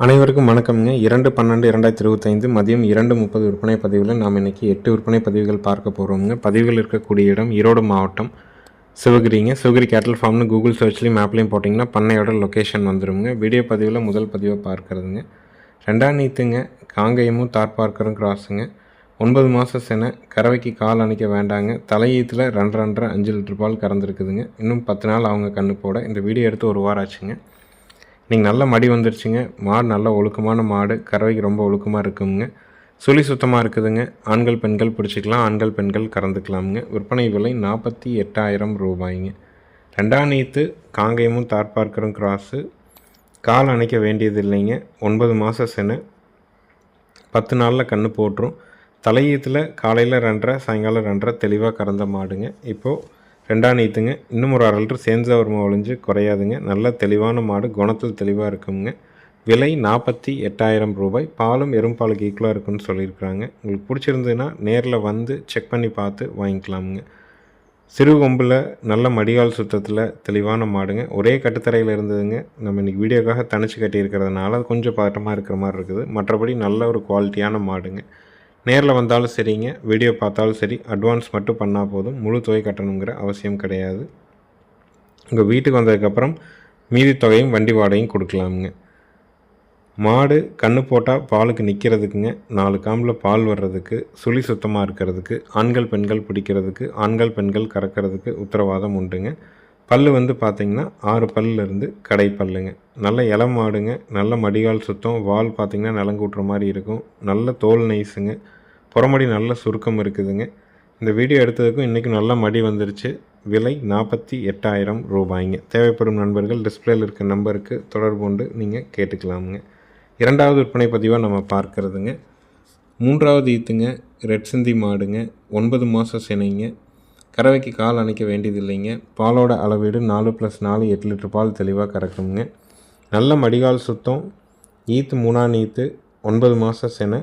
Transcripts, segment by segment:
அனைவருக்கும் வணக்கம்ங்க. இரண்டு பன்னெண்டு இரண்டாயிரத்தி இருபத்தைந்து மதியம் இரண்டு முப்பது விற்பனை பதிவில் நாம் இன்றைக்கி எட்டு விற்பனை பதிவுகள் பார்க்க போகிறோம்ங்க பதிவுகள் இருக்கக்கூடிய இடம் ஈரோடு மாவட்டம் சிவகிரிங்க. சிவகிரி கேட்டல் ஃபார்ம்னு கூகுள் சர்ச்லேயும் மேப்லேயும் போட்டிங்கன்னா பண்ணையோட லொக்கேஷன் வந்துடுங்க வீடியோ பதிவில் முதல் பதிவை பார்க்கறதுங்க. ரெண்டாம் நீத்துங்க காங்கயமும் தார் பார்க்கரும் கிராஸுங்க ஒன்பது மாதம் சென கறவைக்கு கால் அணைக்க வேண்டாங்க. தலையீத்தில் ரெண்டு ரெண்டரை அஞ்சு லிட்டர் பால் கறந்துருக்குதுங்க. இன்னும் பத்து நாள் அவங்க கண்ணு போட. இந்த வீடியோ எடுத்து ஒரு வாரம் ஆச்சுங்க. நீங்கள் நல்ல மடி வந்துருச்சுங்க. மாடு நல்ல ஒழுக்கமான மாடு. கறவைக்கு ரொம்ப ஒழுக்கமாக இருக்குங்க. சுழி சுத்தமாக இருக்குதுங்க. ஆண்கள் பெண்கள் பிடிச்சிக்கலாம். ஆண்கள் பெண்கள் கறந்துக்கலாமுங்க. விற்பனை விலை நாற்பத்தி எட்டாயிரம் ரூபாய்ங்க. ரெண்டாம் நீத்து காங்கயமும் தார்பார்க்கரும் கிராஸு கால் அணைக்க வேண்டியது இல்லைங்க ஒன்பது மாதம் சென. பத்து நாளில் கன்று போட்டுரும். தலையீத்தில் காலையில் ரெண்டரை சாயங்காலம் ரெண்டரை தெளிவாக கறந்த மாடுங்க. இப்போது ரெண்டாம் நீத்துங்க. இன்னும் ஒரு அரை லிட்டர் சேர்ந்து வருமா ஒழிஞ்சு குறையாதுங்க. நல்ல தெளிவான மாடு குணத்தில் தெளிவாக இருக்குங்க. விலை நாற்பத்தி எட்டாயிரம் ரூபாய். பாலும் எறும்பாலுக்கு ஈக்குவலாக இருக்குன்னு சொல்லியிருக்கிறாங்க. உங்களுக்கு பிடிச்சிருந்ததுன்னா நேரில் வந்து செக் பண்ணி பார்த்து வாங்கிக்கலாமுங்க. சிறு கொம்பில் நல்ல மடிகால் சுத்தத்தில் தெளிவான மாடுங்க. ஒரே கட்டுத்தரையில் இருந்ததுங்க. நம்ம இன்றைக்கி வீடியோக்காக தனிச்சு கட்டியிருக்கிறதுனால கொஞ்சம் பதட்டமாக இருக்கிற மாதிரி இருக்குது. மற்றபடி நல்ல ஒரு குவாலிட்டியான மாடுங்க. நேரில் வந்தாலும் சரிங்க வீடியோ பார்த்தாலும் சரி அட்வான்ஸ் மட்டும் பண்ணால் போதும். முழு தொகை கட்டணுங்கிற அவசியம் கிடையாது. உங்கள் வீட்டுக்கு வந்ததுக்கப்புறம் மீதி தொகையும் வண்டி வாடகையும் கொடுக்கலாமுங்க. மாடு கண்ணு போட்டால் பாலுக்கு நிற்கிறதுக்குங்க நாலு காம்பில் பால் வர்றதுக்கு சுழி சுத்தமாக இருக்கிறதுக்கு ஆண்கள் பெண்கள் பிடிக்கிறதுக்கு ஆண்கள் பெண்கள் கறக்கிறதுக்கு உத்தரவாதம் உண்டுங்க. பல் வந்து பார்த்திங்கன்னா ஆறு பல்லிருந்து கடை பல்லுங்க. நல்ல இளம் மாடுங்க நல்ல மடிகால் சுத்தம். வால் பார்த்திங்கன்னா நலங்கூட்டுற மாதிரி இருக்கும். நல்ல தோல் நைஸுங்க. புறமடி நல்ல சுருக்கம் இருக்குதுங்க. இந்த வீடியோ எடுத்ததுக்கும் இன்றைக்கி நல்ல மடி வந்துருச்சு. விலை நாற்பத்தி எட்டாயிரம் ரூபாய்ங்க. தேவைப்படும் நண்பர்கள் டிஸ்பிளேயில் இருக்க நம்பருக்கு தொடர்பு கொண்டு நீங்கள் கேட்டுக்கலாமுங்க. இரண்டாவது விற்பனை பதிவாக நம்ம பார்க்குறதுங்க. மூன்றாவது ஈத்துங்க. ரெட் சிந்தி மாடுங்க. ஒன்பது மாதம் சினைங்க. கறவைக்கு கால் அணைக்க வேண்டியது இல்லைங்க பாலோட அளவீடு நாலு ப்ளஸ் நாலு எட்டு லிட்டர் பால் தெளிவாக கறக்குங்க நல்ல மடிகால் சுத்தம். ஈத்து மூணாம் ஈத்து ஒன்பது மாதம் சென.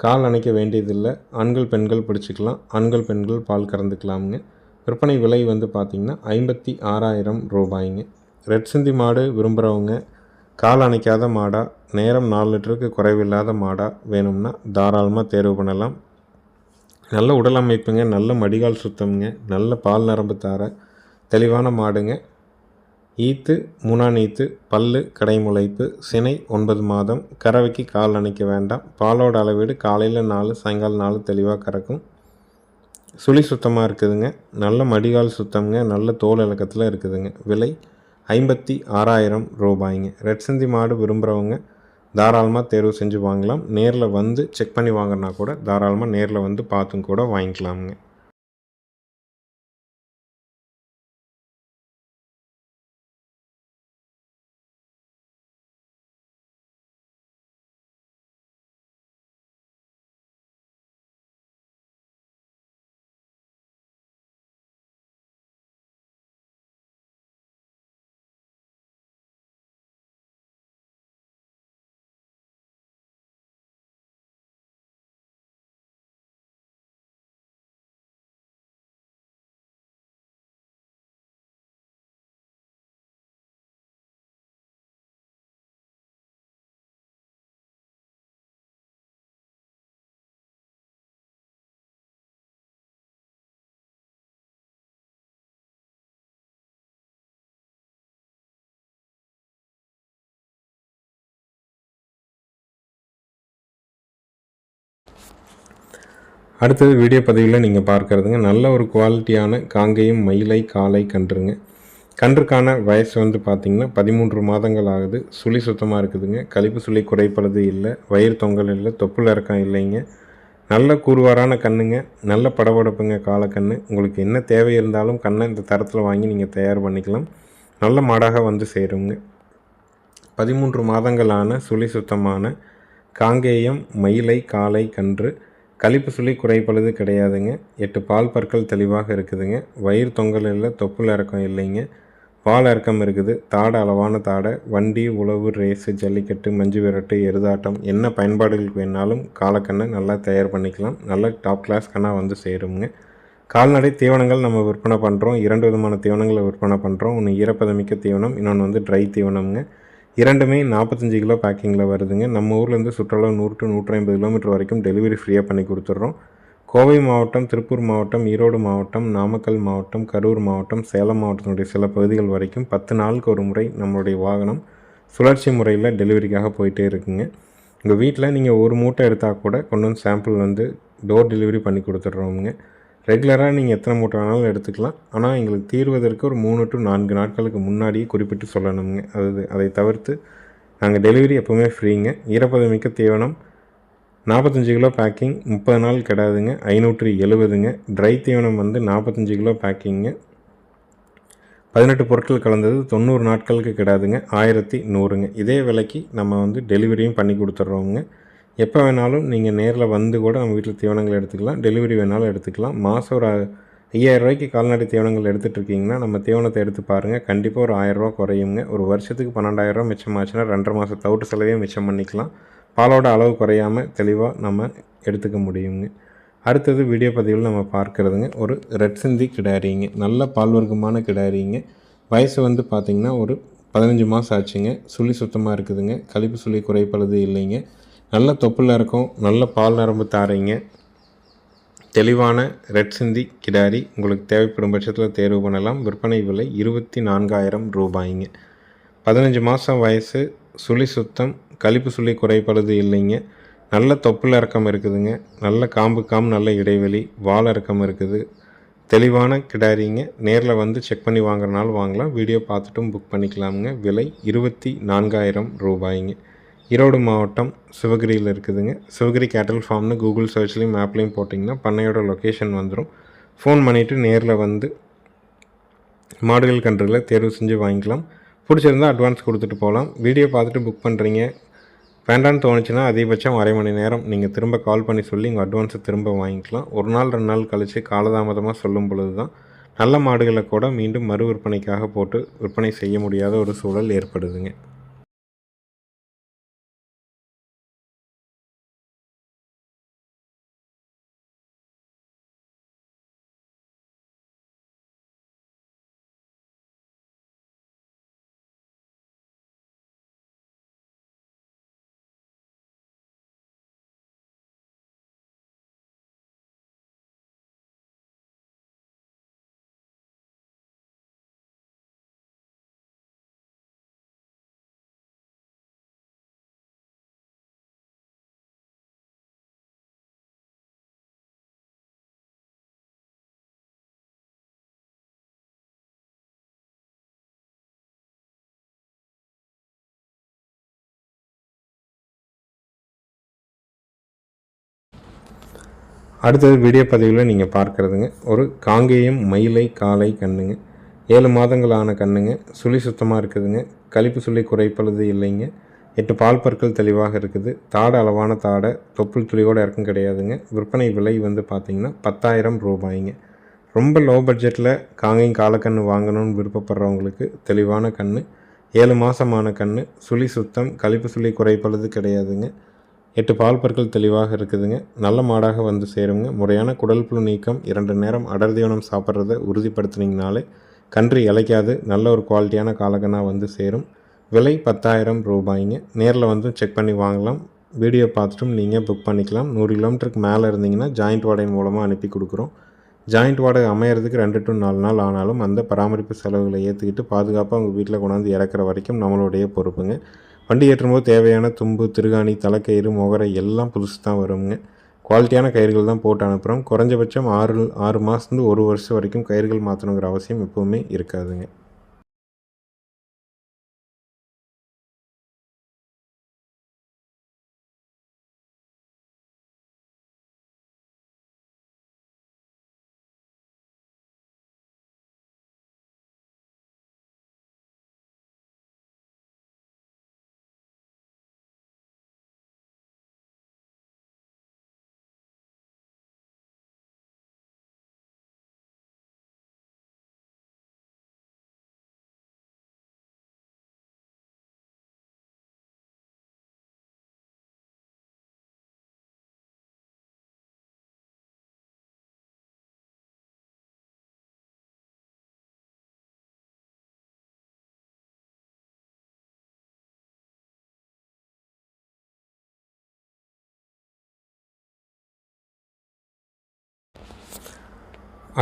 கால் அணைக்க வேண்டியதில்லை. ஆண்கள் பெண்கள் பிடிச்சிக்கலாம். ஆண்கள் பெண்கள் பால் கறந்துக்கலாமுங்க. விற்பனை விலை வந்து பார்த்திங்கன்னா ஐம்பத்தி ஆறாயிரம் ரூபாய்ங்க. ரெட் சிந்தி மாடு விரும்புகிறவங்க கால் அணைக்காத மாடாக நேரம் நாலு லிட்டருக்கு குறைவில்லாத மாடாக வேணும்னா தாராளமாக தேர்வு பண்ணலாம். நல்ல உடல் அமைப்புங்க நல்ல மடிகால் சுத்தம்ங்க நல்ல பால் நரம்பு தார தெளிவான மாடுங்க. ஈத்து மூணாம் ஈத்து பல்லு கடைமுளைப்பு சினை ஒன்பது மாதம் கறவைக்கு கால் அணைக்க வேண்டாம் பாலோட அளவீடு காலையில் நாலு சாயங்காலம் நாலு தெளிவாக கறக்கும். சுழி சுத்தமாக இருக்குதுங்க நல்ல மடிகால் சுத்தம்ங்க நல்ல தோல் இலக்கத்தில் இருக்குதுங்க. விலை ஐம்பத்தி ஆறாயிரம் ரூபாய்ங்க. ரெட் சிந்தி மாடு விரும்புகிறவங்க தாராளமாக தேர்வு செஞ்சு வாங்கலாம். நேரில் வந்து செக் பண்ணி வாங்கினா கூட தாராளமாக நேரில் வந்து பார்த்தும் கூட வாங்கிக்கலாமுங்க. அடுத்தது வீடியோ பதிவில் நீங்கள் பார்க்குறதுங்க நல்ல ஒரு குவாலிட்டியான காங்கேயம் மயிலை காலை கன்றுங்க. கன்றுக்கான வயசு வந்து பார்த்திங்கன்னா பதிமூன்று மாதங்கள் ஆகுது. சுழி சுத்தமாக இருக்குதுங்க. கழிப்பு சுழி குறைப்பது இல்லை. வயிறு தொங்கல் இல்லை. தொப்புள் இறக்கம் இல்லைங்க. நல்ல கூறுவாரான கண்ணுங்க. நல்ல படபடப்புங்க காலக்கண்ணு உங்களுக்கு என்ன தேவை இருந்தாலும் கண்ணை இந்த தரத்தில் வாங்கி நீங்கள் தயார் பண்ணிக்கலாம். நல்ல மாடாக வந்து சேருங்க. பதிமூன்று மாதங்களான சுழி சுத்தமான காங்கேயம் மயிலை காலை கன்று கழிப்பு சுழி குறைப்பழுது கிடையாதுங்க. எட்டு பால் பற்கள் தெளிவாக இருக்குதுங்க. வயிறு தொங்கல் இல்லை தொப்புள் இறக்கம் இல்லைங்க. பால் இறக்கம் இருக்குது. தாடை அளவான தாடை வண்டி உழவு ரேஸு ஜல்லிக்கட்டு மஞ்சு விரட்டு எருதாட்டம் என்ன பயன்பாடுகளுக்கு வேணாலும் காலக்கண்ணை நல்லா தயார் பண்ணிக்கலாம். நல்ல டாப் கிளாஸ் கண்ணாக வந்து சேருங்க கால்நடை தீவனங்கள் நம்ம விற்பனை பண்ணுறோம் இரண்டு விதமான தீவனங்களை விற்பனை பண்ணுறோம் ஒன்று ஈரப்பதமிக்க தீவனம் இன்னொன்று வந்து ட்ரை தீவனம்ங்க. இரண்டுமே நாற்பத்தஞ்சு கிலோ பேக்கிங்கில் வருதுங்க. நம்ம ஊர்லேருந்து சுற்றுலா நூறு டு நூற்றி ஐம்பது கிலோமீட்டர் வரைக்கும் டெலிவரி ஃப்ரீயாக பண்ணி கொடுத்துட்றோம். கோவை மாவட்டம் திருப்பூர் மாவட்டம் ஈரோடு மாவட்டம் நாமக்கல் மாவட்டம் கரூர் மாவட்டம் சேலம் மாவட்டத்தினுடைய சில பகுதிகள் வரைக்கும் பத்து நாளுக்கு ஒரு முறை நம்மளுடைய வாகனம் சுழற்சி முறையில் டெலிவரிக்காக போயிட்டே இருக்குங்க. உங்கள் வீட்டில் நீங்கள் ஒரு மூட்டை எடுத்தால் கூட கொண்டு வந்து சாம்பிள் வந்து டோர் டெலிவரி பண்ணி கொடுத்துட்றோமுங்க. ரெகுலராக நீங்கள் எத்தனை மூட்டை வேணாலும் எடுத்துக்கலாம். ஆனால் எங்களுக்கு தீர்வதற்கு ஒரு மூணு டு நான்கு நாட்களுக்கு முன்னாடியே குறிப்பிட்டு சொல்லணுங்க. அது அதை தவிர்த்து நாங்கள் டெலிவரி எப்போவுமே ஃப்ரீங்க. ஈரப்பதமிக்க தீவனம். நாற்பத்தஞ்சு கிலோ பேக்கிங் முப்பது நாள் கிடாதுங்க. ஐநூற்றி எழுபதுங்க. ட்ரை தீவனம் வந்து நாற்பத்தஞ்சு கிலோ பேக்கிங்க. பதினெட்டு பொருட்கள் கலந்தது தொண்ணூறு நாட்களுக்கு கிடையாதுங்க ஆயிரத்தி நூறுங்க. இதே விலைக்கு நம்ம வந்து டெலிவரியும் பண்ணி கொடுத்துட்றோங்க எப்போ வேணாலும் நீங்கள் நேரில் வந்து கூட நம்ம வீட்டில் தீவனங்கள் எடுத்துக்கலாம். டெலிவரி வேணாலும் எடுத்துக்கலாம். மாதம் ஒரு ஐயாயிரரூவாய்க்கு கால்நடை தீவனங்கள் எடுத்துகிட்டு இருக்கீங்கன்னா நம்ம தீவனத்தை எடுத்து பாருங்கள் கண்டிப்பாக ஒரு ஆயிரரூவா குறையுங்க. ஒரு வருஷத்துக்கு பன்னெண்டாயிரரூவா மிச்சமாச்சுன்னா ரெண்டரை மாதம் தவிட்டு செலவையும் மிச்சம் பண்ணிக்கலாம். பாலோட அளவு குறையாமல் தெளிவாக நம்ம எடுத்துக்க முடியுங்க. அடுத்தது வீடியோ பதிவில் நம்ம பார்க்குறதுங்க. ஒரு ரெட் சிந்தி கிடாரிங்க. நல்ல பால் வர்க்கமான கிடாரிங்க. வயசு வந்து பார்த்திங்கன்னா ஒரு பதினஞ்சு மாதம் ஆச்சுங்க. சுழி சுத்தமாக இருக்குதுங்க. கழிப்பு சுழி குறைப்பழுது இல்லைங்க. நல்ல தொப்பில் இருக்கும். நல்ல பால் நரம்பு தாரைங்க. தெளிவான ரெட் சிந்தி கிடாரி உங்களுக்கு தேவைப்படும் பட்சத்தில் தேர்வு பண்ணலாம். விற்பனை விலை இருபத்தி நான்காயிரம் ரூபாய்ங்க. பதினஞ்சு மாதம் வயசு சுழி சுத்தம் கழிப்பு சுழி குறைபடுது இல்லைங்க. நல்ல தொப்புள் இறக்கம் இருக்குதுங்க. நல்ல காம்பு காம்பு நல்ல இடைவெளி வால் இறக்கம் இருக்குது. தெளிவான கிடாரிங்க. நேரில் வந்து செக் பண்ணி வாங்குறனாலும் வாங்கலாம். வீடியோ பார்த்துட்டும் புக் பண்ணிக்கலாமுங்க. விலை இருபத்தி நான்காயிரம் ரூபாய்ங்க. ஈரோடு மாவட்டம் சிவகிரியில் இருக்குதுங்க. சிவகிரி கேட்டல் ஃபார்ம்னு கூகுள் சர்ச்லேயும் மேப்லேயும் போட்டிங்கன்னா பண்ணையோட லொக்கேஷன் வந்துடும் ஃபோன் பண்ணிவிட்டு நேரில் வந்து மாடுகள் கன்றுகளை தேர்வு செஞ்சு வாங்கிக்கலாம். பிடிச்சிருந்தால் அட்வான்ஸ் கொடுத்துட்டு போகலாம். வீடியோ பார்த்துட்டு புக் பண்ணுறீங்க வேண்டான்னு தோணுச்சுன்னா அதிகபட்சம் அரை மணி நேரம் நீங்கள் திரும்ப கால் பண்ணி சொல்லி உங்கள் அட்வான்ஸை திரும்ப வாங்கிக்கலாம். ஒரு நாள் ரெண்டு நாள் கழித்து காலதாமதமாக சொல்லும் பொழுது தான் நல்ல மாடுகளை கூட மீண்டும் மறு விற்பனைக்காக போட்டு விற்பனை செய்ய முடியாத ஒரு சூழல் ஏற்படுதுங்க. அடுத்தது வீடியோ பதிவில் நீங்கள் பார்க்குறதுங்க. ஒரு காங்கேயம் மயிலை காலை கண்ணுங்க. ஏழு மாதங்களான கண்ணுங்க. சுழி சுத்தமாக இருக்குதுங்க. கழிப்பு சுழி குறைப்பழுது இல்லைங்க. எட்டு பால் பற்கள் தெளிவாக இருக்குது. தாடை அளவான தாடை. தொப்புள் துளியோடு இறக்கம் கிடையாதுங்க. விற்பனை விலை வந்து பார்த்திங்கன்னா பத்தாயிரம் ரூபாய்ங்க. ரொம்ப லோ பட்ஜெட்டில் காங்கையும் காலக்கன்று வாங்கணும்னு விருப்பப்படுறவங்களுக்கு தெளிவான கன்று ஏழு மாதமான கன்று சுழி சுத்தம். கழிப்பு சுழி குறைப்பழுது கிடையாதுங்க. எட்டு பால் பற்கள் தெளிவாக இருக்குதுங்க. நல்ல மாடாக வந்து சேருங்க. முறையான குடல் புழு நீக்கம் இரண்டு நேரம் அடர் சாப்பிட்றத உறுதிப்படுத்துனீங்கனாலே கன்று இலைக்காது நல்ல ஒரு குவாலிட்டியான காலகனாக வந்து சேரும். விலை பத்தாயிரம் ரூபாய்ங்க. நேரில் வந்து செக் பண்ணி வாங்கலாம். வீடியோ பார்த்துட்டும் நீங்கள் புக் பண்ணிக்கலாம். நூறு கிலோமீட்டருக்கு மேலே இருந்தீங்கன்னா ஜாயிண்ட் வாடகை மூலமாக அனுப்பி கொடுக்குறோம். ஜாயிண்ட் வாடகை அமையிறதுக்கு ரெண்டு டு நாலு நாள் ஆனாலும் அந்த பராமரிப்பு செலவுகளை ஏற்றுக்கிட்டு பாதுகாப்பாக உங்கள் வீட்டில் கொண்டாந்து இறக்குற வரைக்கும் நம்மளுடைய பொறுப்புங்க. வண்டி ஏற்றும்போது தேவையான தும்பு திருகாணி தலைக்கயிறு முகரை எல்லாம் புதுசு தான் வருங்க. குவாலிட்டியான கயிறுகள் தான் போட்டு அனுப்புகிறோம் குறைஞ்சபட்சம் ஆறு ஆறு மாதத்துலேருந்து ஒரு வருஷம் வரைக்கும் கயிறுகள் மாற்றணுங்கிற அவசியம் எப்போவுமே இருக்காதுங்க.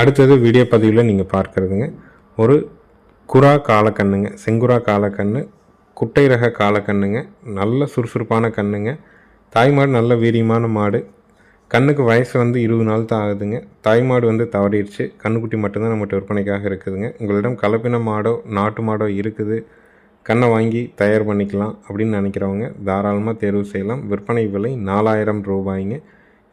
அடுத்தது வீடியோ பதிவில் நீங்கள் பார்க்குறதுங்க. ஒரு குரா காலக்கண்ணுங்க. செங்குரா காலக்கண்ணு குட்டை ரக காலக்கண்ணுங்க. நல்ல சுறுசுறுப்பான கண்ணுங்க. தாய்மாடு நல்ல வீரியமான மாடு. கண்ணுக்கு வயசு வந்து இருபது நாள் தான் ஆகுதுங்க. தாய்மாடு வந்து தவறிடுச்சு. கண்ணுக்குட்டி மட்டும்தான் நம்மகிட்ட விற்பனைக்காக இருக்குதுங்க. உங்களிடம் கலப்பின மாடோ நாட்டு மாடோ இருக்குது. கண்ணை வாங்கி தயார் பண்ணிக்கலாம் அப்படின்னு நினைக்கிறவங்க தாராளமாக தேர்வு செய்யலாம். விற்பனை விலை நாலாயிரம் ரூபாய்ங்க.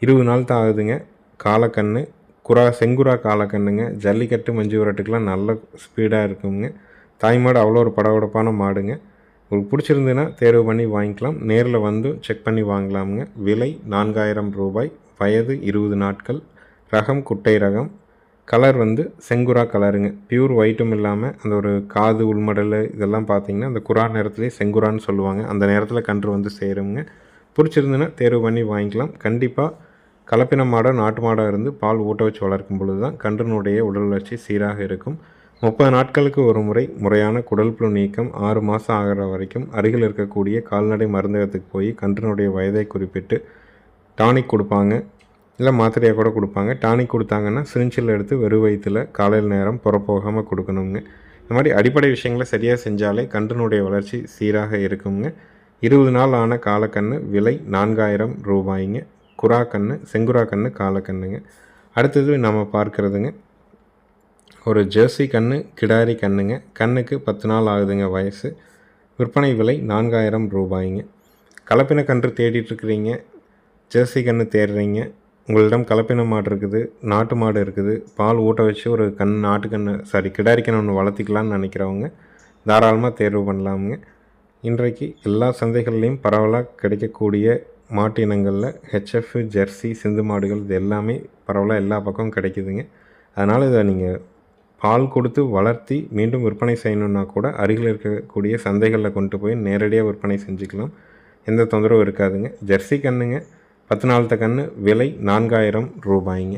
இருபது நாள் தான் ஆகுதுங்க. காலக்கண்ணு குரா செங்குரா காலக்கண்ணுங்க. ஜல்லிக்கட்டு மஞ்சு விரட்டுக்கெலாம் நல்ல ஸ்பீடாக இருக்குங்க. தாய்மாடு அவ்வளோ ஒரு படபடப்பான மாடுங்க. உங்களுக்கு பிடிச்சிருந்துன்னா தேர்வு பண்ணி வாங்கிக்கலாம். நேரில் வந்து செக் பண்ணி வாங்கலாமுங்க. விலை நான்காயிரம் ரூபாய். வயது இருபது நாட்கள். ரகம் குட்டை ரகம். கலர் வந்து செங்குரா கலருங்க பியூர் ஒயிட்டும் இல்லாமல் அந்த ஒரு காது உள்மடல் இதெல்லாம் பார்த்தீங்கன்னா அந்த குரா நேரத்துலேயே செங்குரான்னு சொல்லுவாங்க. அந்த நேரத்தில் கன்று வந்து சேருங்க பிடிச்சிருந்துன்னா தேர்வு பண்ணி வாங்கிக்கலாம். கண்டிப்பாக கலப்பின மாடோ நாட்டு மாடோ இருந்து பால் ஊட்ட வச்சு வளர்க்கும் பொழுது தான் கன்றுனுடைய உடல் வளர்ச்சி சீராக இருக்கும். முப்பது நாட்களுக்கு ஒரு முறை முறையான குடல் புழு நீக்கம் ஆறு மாதம் ஆகிற வரைக்கும் அருகில் இருக்கக்கூடிய கால்நடை மருந்தகத்துக்கு போய் கன்றினுடைய வயதை குறிப்பிட்டு டானிக் கொடுப்பாங்க. இல்லை மாத்திரையாக கூட கொடுப்பாங்க. டானிக் கொடுத்தாங்கன்னா சிரிஞ்சில் எடுத்து வெறு வயிற்றில் காலையில் நேரம் புறப்போகாமல் கொடுக்கணுங்க. இந்த மாதிரி அடிப்படை விஷயங்களை சரியாக செஞ்சாலே கன்றினுடைய வளர்ச்சி சீராக இருக்குங்க. இருபது நாள் ஆன காலக்கண்ணு விலை நான்காயிரம் ரூபாய்ங்க. குரா கண்ணு செங்குரா கண்ணு காலக்கண்ணுங்க. அடுத்தது நம்ம பார்க்குறதுங்க ஒரு ஜெர்சி கன்று கிடாரி கண்ணுங்க. கண்ணுக்கு பத்து நாள் ஆகுதுங்க வயசு. விற்பனை விலை நான்காயிரம் ரூபாய்ங்க. கலப்பின கன்று தேடிட்டுருக்குறீங்க ஜெர்சி கன்று தேடுறீங்க. உங்களிடம் கலப்பின மாடு இருக்குது நாட்டு மாடு இருக்குது. பால் ஊட்ட வச்சு ஒரு கண் நாட்டுக்கன்று சாரி கிடாரி கன்று ஒன்று வளர்த்திக்கலான்னு நினைக்கிறவங்க தாராளமாக தேர்வு பண்ணலாமுங்க. இன்றைக்கு எல்லா சந்தைகள்லேயும் பரவலாக கிடைக்கக்கூடிய மாட்டு இனங்களில் ஹெச்எஃப் ஜெர்சி சிந்து மாடுகள் இது எல்லாமே பரவலாக எல்லா பக்கமும் கிடைக்குதுங்க. அதனால் இதை நீங்கள் பால் கொடுத்து வளர்த்தி மீண்டும் விற்பனை செய்யணுன்னா கூட அருகில் இருக்கக்கூடிய சந்தைகளில் கொண்டு போய் நேரடியாக விற்பனை செஞ்சுக்கலாம். எந்த தொந்தரவும் இருக்காதுங்க. ஜெர்சி கண்ணுங்க பத்து நாளத்த கன்று விலை நான்காயிரம் ரூபாய்ங்க.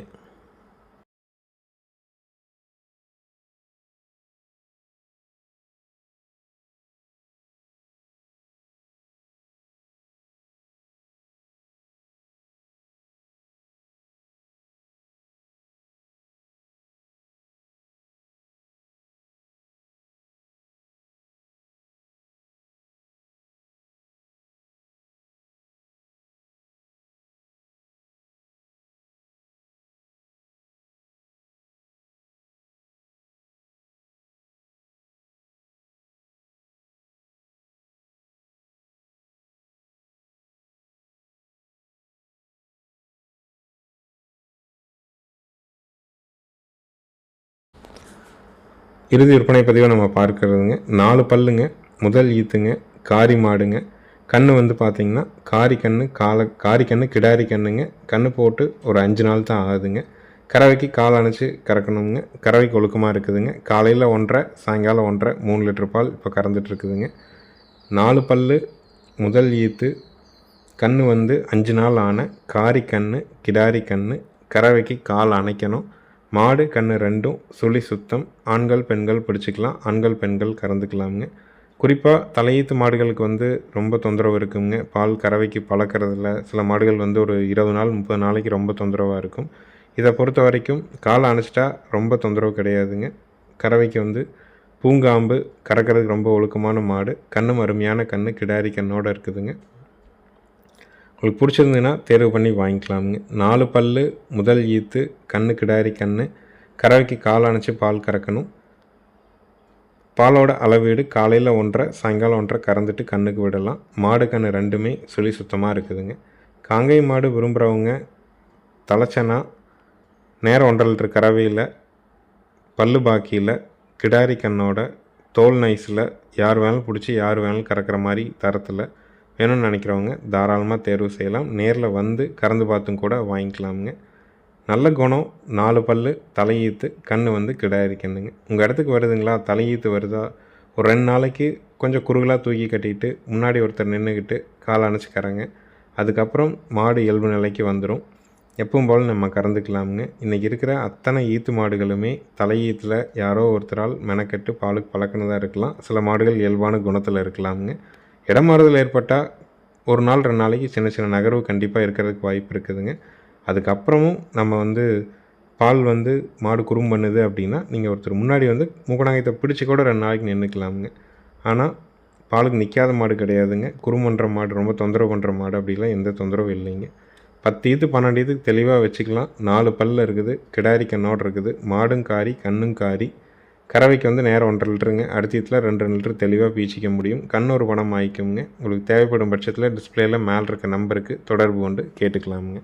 இறுதி விற்பனை பதிவை நம்ம பார்க்குறதுங்க. நாலு பல்லுங்க முதல் ஈத்துங்க காரி மாடுங்க. கன்று வந்து பார்த்திங்கன்னா காரி கன்று கால காரி கன்று கிடாரி கன்றுங்க கன்று போட்டு ஒரு அஞ்சு நாள் தான் ஆகுதுங்க. கறவைக்கு கால் அணைச்சி கறக்கணுங்க. கறவைக்கு ஒழுக்கமாக இருக்குதுங்க. காலையில் ஒன்றரை சாயங்காலம் ஒன்றரை மூணு லிட்டர் பால் இப்போ கறந்துட்டுருக்குதுங்க. நாலு பல் முதல் ஈத்து கன்று வந்து அஞ்சு நாள் ஆன காரி கன்று கிடாரி கன்று கறவைக்கு கால் அணைக்கணும். மாடு கன்று ரெண்டும் சுழி சுத்தம். ஆண்கள் பெண்கள் பிடிச்சிக்கலாம். ஆண்கள் பெண்கள் கறந்துக்கலாமுங்க. குறிப்பாக தலையீத்து மாடுகளுக்கு வந்து ரொம்ப தொந்தரவு இருக்குங்க. பால் கறவைக்கு பழக்கிறதுல சில மாடுகள் வந்து ஒரு இருபது நாள் முப்பது நாளைக்கு ரொம்ப தொந்தரவாக இருக்கும். இதை பொறுத்த வரைக்கும் காலை அணைச்சிட்டா ரொம்ப தொந்தரவு கிடையாதுங்க. கறவைக்கு வந்து பூங்காம்பு கறக்கிறதுக்கு ரொம்ப ஒழுக்கமான மாடு. கண்ணும் அருமையான கன்று கிடாரி கண்ணோடு இருக்குதுங்க. உங்களுக்கு பிடிச்சிருந்ததுன்னா தேர்வு பண்ணி வாங்கிக்கலாமுங்க. நாலு பல் முதல் ஈத்து கண்ணு கிடாரி கன்று கறவைக்கு கால் அணைச்சி பால் கறக்கணும். பாலோட அளவீடு காலையில் ஒன்றரை சாயங்காலம் ஒன்றரை கறந்துட்டு கண்ணுக்கு விடலாம். மாடு கன்று ரெண்டுமே சுழி சுத்தமாக இருக்குதுங்க. காங்கை மாடு விரும்புகிறவங்க தலைச்சனா நேரம் ஒன்றரை லிட்டர் கறவையில் பல்லு பாக்கியில் கிடாரி கண்ணோட தோல் நைஸில் யார் வேணாலும் பிடிச்சி யார் வேணாலும் கறக்கிற மாதிரி தரத்தில் வேணும்னு நினைக்கிறவங்க தாராளமாக தேர்வு செய்யலாம். நேரில் வந்து கறந்து பார்த்தும் கூட வாங்கிக்கலாமுங்க. நல்ல குணம் நாலு பல் தலையீத்து கண் வந்து கிடாயிருக்கணுங்க உங்கள் இடத்துக்கு வருதுங்களா? தலையீத்து வருதா? ஒரு ரெண்டு நாளைக்கு கொஞ்சம் குறுகலாக தூக்கி கட்டிட்டு முன்னாடி ஒருத்தர் நின்றுக்கிட்டு காலை அணைச்சிக்கிறாங்க. அதுக்கப்புறம் மாடு இயல்பு நிலைக்கு வந்துடும் எப்பவும் போல் நம்ம கறந்துக்கலாமுங்க. இன்றைக்கி இருக்கிற அத்தனை ஈத்து மாடுகளுமே தலையீத்தில் யாரோ ஒருத்தரால் மெனக்கெட்டு பாலுக்கு பழக்கினதாக இருக்கலாம். சில மாடுகள் இயல்பான குணத்தில் இருக்கலாமுங்க. இடம் மாறுதல் ஏற்பட்டால் ஒரு நாள் ரெண்டு நாளைக்கு சின்ன சின்ன நகர்வு கண்டிப்பாக இருக்கிறதுக்கு வாய்ப்பு இருக்குதுங்க. அதுக்கப்புறமும் நம்ம வந்து பால் வந்து மாடு குறும் பண்ணுது அப்படின்னா நீங்கள் ஒருத்தர் முன்னாடி வந்து மூக்கணாங்கத்தை பிடிச்சி கூட ரெண்டு நாளைக்கு நின்றுக்கலாமுங்க ஆனால் பாலுக்கு நிற்காத மாடு கிடையாதுங்க. குறும் பண்ணுற மாடு ரொம்ப தொந்தரவு பண்ணுற மாடு அப்படிலாம் எந்த தொந்தரவும் இல்லைங்க. பத்து ஈத்து பன்னெண்டு ஈத்துக்கு தெளிவாக வச்சுக்கலாம். நாலு பல்ல இருக்குது கிடாரி கண்ணோடு இருக்குது. மாடும் காரி கண்ணும் காரி. கறவைக்கு வந்து நேரம் ஒன்றரை லிட்டருங்க. அடுத்த ஈத்தில் ரெண்டு ரெண்டு லிட்டர் தெளிவாக பீச்சிக்க முடியும். கண் பணம் ஆயிக்குங்க உங்களுக்கு தேவைப்படும் பட்சத்தில் டிஸ்பிளேயில் மேலே இருக்க நம்பருக்கு தொடர்பு கொண்டு கேட்டுக்கலாமுங்க.